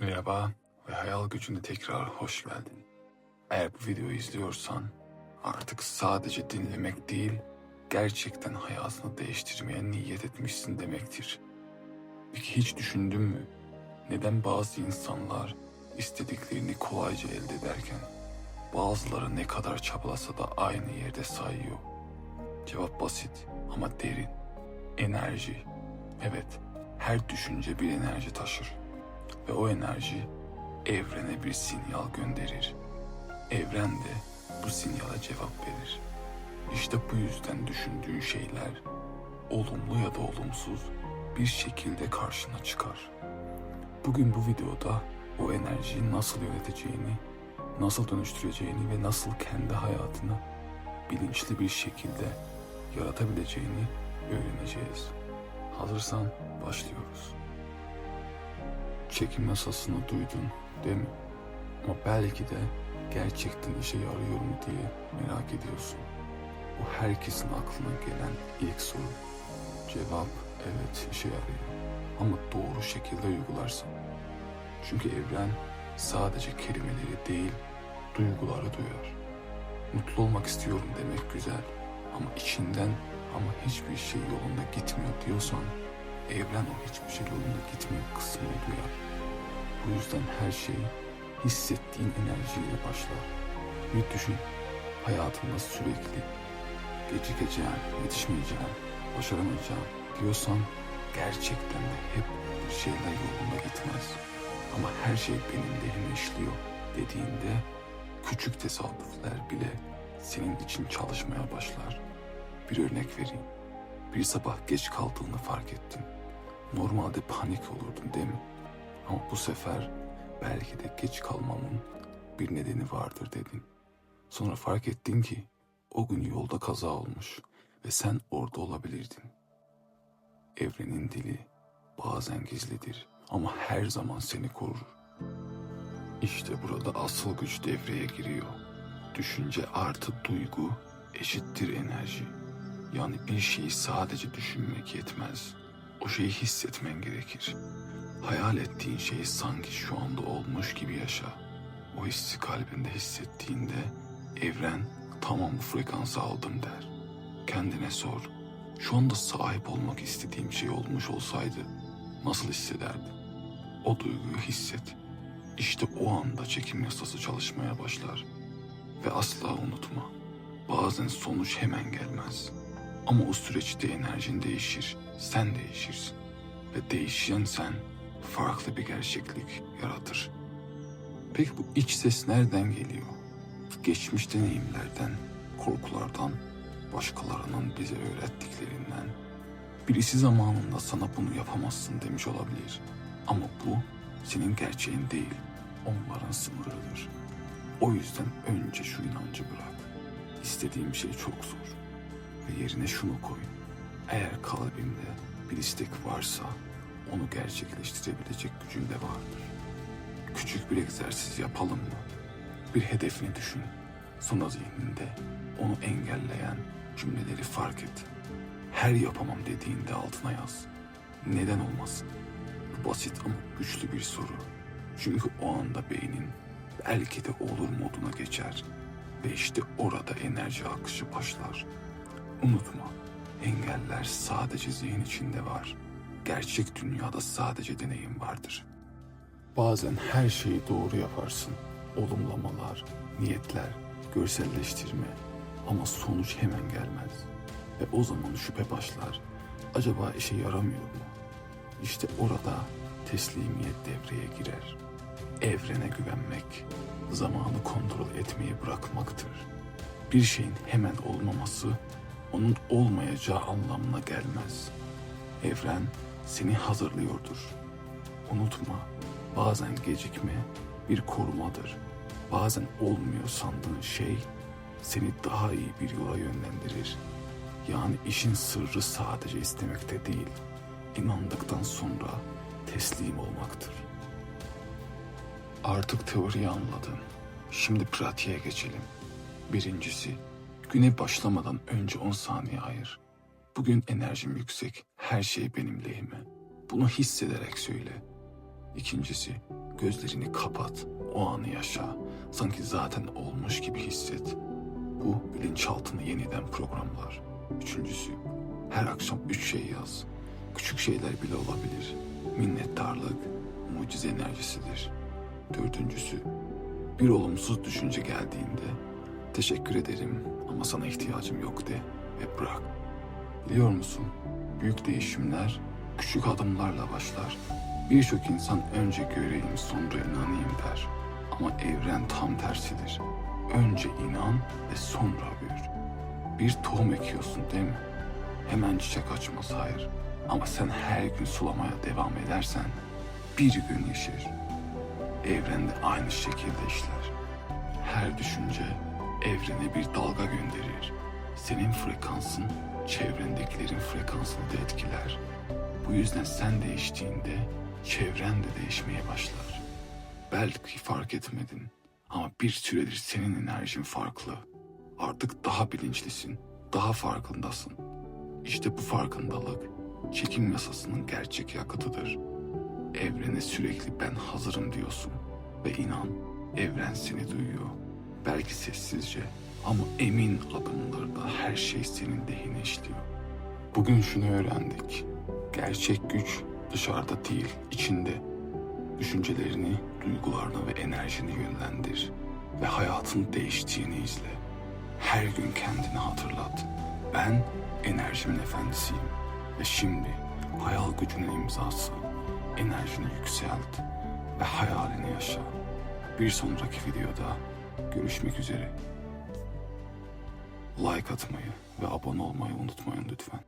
Merhaba ve hayal gücüne tekrar hoş geldin. Eğer bu videoyu izliyorsan artık sadece dinlemek değil, gerçekten hayatını değiştirmeye niyet etmişsin demektir. Peki hiç düşündün mü? Neden bazı insanlar istediklerini kolayca elde ederken bazıları ne kadar çabalasa da aynı yerde sayıyor? Cevap basit ama derin. Enerji. Evet, her düşünce bir enerji taşır ve o enerji evrene bir sinyal gönderir. Evren de bu sinyale cevap verir. İşte bu yüzden düşündüğün şeyler olumlu ya da olumsuz bir şekilde karşına çıkar. Bugün bu videoda o enerjiyi nasıl yöneteceğini, nasıl dönüştüreceğini ve nasıl kendi hayatını bilinçli bir şekilde yaratabileceğini öğreneceğiz. Hazırsan başlıyoruz. Çekim yasasını duydun değil mi? Ama belki de gerçekten işe yarıyor mu diye merak ediyorsun. Bu herkesin aklına gelen ilk soru. Cevap evet işe yarıyor. Ama doğru şekilde uygularsan. Çünkü evren sadece kelimeleri değil, duyguları duyar. Mutlu olmak istiyorum demek güzel ama içinden ama hiçbir şey yolunda gitmiyor diyorsan evren hiçbir şey yolunda gitmiyor kısmını duyar. Bu yüzden her şey hissettiğin enerjiyle başlar. Bir düşün, hayatında sürekli gecikeceğim, yetişmeyeceğim, başaramayacağım diyorsan gerçekten de hep bir şeyler yolunda gitmez. Ama her şey benim lehime işliyor dediğinde küçük tesadüfler bile senin için çalışmaya başlar. Bir örnek vereyim. Bir sabah geç kaldığını fark ettin. Normalde panik olurdun değil mi? Ama bu sefer belki de geç kalmamın bir nedeni vardır dedin. Sonra fark ettin ki o gün yolda kaza olmuş ve sen orada olabilirdin. Evrenin dili bazen gizlidir ama her zaman seni korur. İşte burada asıl güç devreye giriyor. Düşünce artı duygu eşittir enerji. Yani bir şeyi sadece düşünmek yetmez. O şeyi hissetmen gerekir. Hayal ettiğin şeyi sanki şu anda olmuş gibi yaşa. O hissi kalbinde hissettiğinde evren tamam bu frekansı aldım der. Kendine sor. Şu anda sahip olmak istediğim şey olmuş olsaydı nasıl hissederdim? O duyguyu hisset. İşte o anda çekim yasası çalışmaya başlar. Ve asla unutma. Bazen sonuç hemen gelmez. Ama o süreçte enerjin değişir. Sen değişirsin. Ve değişen sen farklı bir gerçeklik yaratır. Peki bu iç ses nereden geliyor? Geçmiş deneyimlerden, korkulardan, başkalarının bize öğrettiklerinden. Birisi zamanında sana bunu yapamazsın demiş olabilir. Ama bu senin gerçeğin değil, onların sınırıdır. O yüzden önce şu inancı bırak. İstediğim şey çok zor. Ve yerine şunu koy. Eğer kalbimde bir istek varsa onu gerçekleştirebilecek gücün de vardır. Küçük bir egzersiz yapalım mı? Bir hedefini düşün. Sonra zihninde onu engelleyen cümleleri fark et. Her yapamam dediğinde altına yaz. Neden olmasın? Bu basit ama güçlü bir soru. Çünkü o anda beynin belki de olur moduna geçer. Ve işte orada enerji akışı başlar. Unutma, engeller sadece zihin içinde var. Gerçek dünyada sadece deneyim vardır. Bazen her şeyi doğru yaparsın. Olumlamalar, niyetler, görselleştirme ama sonuç hemen gelmez. Ve o zaman şüphe başlar. Acaba işe yaramıyor mu? İşte orada teslimiyet devreye girer. Evrene güvenmek, zamanı kontrol etmeyi bırakmaktır. Bir şeyin hemen olmaması onun olmayacağı anlamına gelmez. Evren seni hazırlıyordur. Unutma, bazen gecikme bir korumadır. Bazen olmuyor sandığın şey seni daha iyi bir yola yönlendirir. Yani işin sırrı sadece istemekte değil, inandıktan sonra teslim olmaktır. Artık teoriyi anladın. Şimdi pratiğe geçelim. Birincisi, güne başlamadan önce 10 saniye ayır. Bugün enerjim yüksek, her şey benim lehime. Bunu hissederek söyle. İkincisi, Gözlerini kapat, o anı yaşa. Sanki zaten olmuş gibi hisset. Bu bilinçaltını yeniden programlar. Üçüncüsü, her akşam üç şey yaz. Küçük şeyler bile olabilir. Minnettarlık, mucize enerjisidir. Dördüncüsü, bir olumsuz düşünce geldiğinde teşekkür ederim ama sana ihtiyacım yok de ve bırak. Biliyor musun? Büyük değişimler küçük adımlarla başlar. Birçok insan önce göreyim sonra inanayım der. Ama evren tam tersidir. Önce inan ve sonra gör. Bir tohum ekiyorsun değil mi? Hemen çiçek açmaz hayır. Ama sen her gün sulamaya devam edersen bir gün yeşer. Evren de aynı şekilde işler. Her düşünce evrene bir dalga gönderir. Senin frekansın çevrendekilerin frekansını da etkiler. Bu yüzden sen değiştiğinde çevren de değişmeye başlar. Belki fark etmedin ama bir süredir senin enerjin farklı. Artık daha bilinçlisin, daha farkındasın. İşte bu farkındalık çekim yasasının gerçek yakıtıdır. Evrene sürekli ben hazırım diyorsun ve inan evren seni duyuyor. Belki sessizce ama emin adımlarda her şey senin lehine işliyor. Bugün şunu öğrendik. Gerçek güç dışarıda değil, içinde. Düşüncelerini, duygularını ve enerjini yönlendir ve hayatın değiştiğini izle. Her gün kendini hatırlat. Ben enerjimin efendisiyim ve şimdi hayal gücünün imzası. Enerjini yükselt ve hayalini yaşa. Bir sonraki videoda görüşmek üzere. Like atmayı ve abone olmayı unutmayın lütfen.